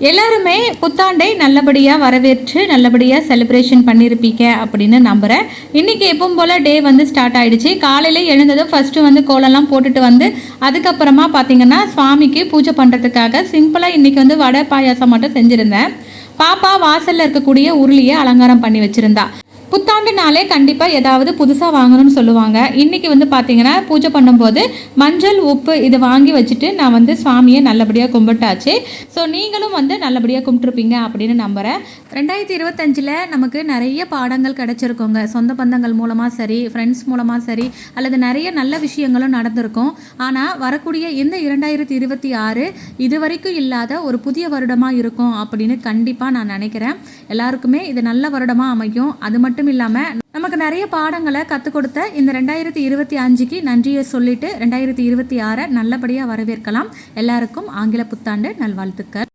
எல்லாருமே புத்தாண்டை நல்லபடியாக வரவேற்று நல்லபடியாக செலிப்ரேஷன் பண்ணியிருப்பீங்க அப்படின்னு நம்புகிறேன் இன்றைக்கி எப்பவும் போல் டே வந்து ஸ்டார்ட் ஆகிடுச்சு காலையில் எழுந்ததும் ஃபஸ்ட்டு வந்து கோலம்லாம் போட்டுட்டு வந்து அதுக்கப்புறமா பார்த்தீங்கன்னா சுவாமிக்கு பூஜை பண்ணுறதுக்காக சிம்பிளாக இன்றைக்கி வந்து வடை பாயாசம் மட்டும் செஞ்சுருந்தேன். பாப்பா வாசலில் இருக்கக்கூடிய உருளியை அலங்காரம் பண்ணி வச்சுருந்தா. புத்தாண்டுனாலே கண்டிப்பாக ஏதாவது புதுசாக வாங்கணும்னு சொல்லுவாங்க. இன்றைக்கி வந்து பார்த்தீங்கன்னா பூஜை பண்ணும்போது மஞ்சள் உப்பு இது வாங்கி வச்சுட்டு நான் வந்து சுவாமியை நல்லபடியாக கும்பிட்டாச்சு. ஸோ நீங்களும் வந்து நல்லபடியாக கும்பிட்ருப்பீங்க அப்படின்னு நம்புகிறேன் ரெண்டாயிரத்தி இருபத்தஞ்சில் நமக்கு நிறைய பாடங்கள் கிடச்சிருக்கோங்க. சொந்த பந்தங்கள் மூலமாக சரி ஃப்ரெண்ட்ஸ் மூலமாக சரி அல்லது நிறைய நல்ல விஷயங்களும் நடந்திருக்கும். ஆனால் வரக்கூடிய இந்த இரண்டாயிரத்தி இருபத்தி ஆறு இது வரைக்கும் இல்லாத ஒரு புதிய வருடமாக இருக்கும் அப்படின்னு கண்டிப்பாக நான் நினைக்கிறேன். எல்லாருக்குமே இது நல்ல வருடமாக அமையும். அது மட்டும் மட்டும் இல்லாமல் நமக்கு நிறைய பாடங்களை கற்றுக் கொடுத்த இந்த ரெண்டாயிரத்தி இருபத்தி அஞ்சுக்கு நன்றியை சொல்லிட்டு ரெண்டாயிரத்தி இருபத்தி ஆறை நல்லபடியாக வரவேற்கலாம். எல்லாருக்கும் ஆங்கில புத்தாண்டு நல்வாழ்த்துக்கள்.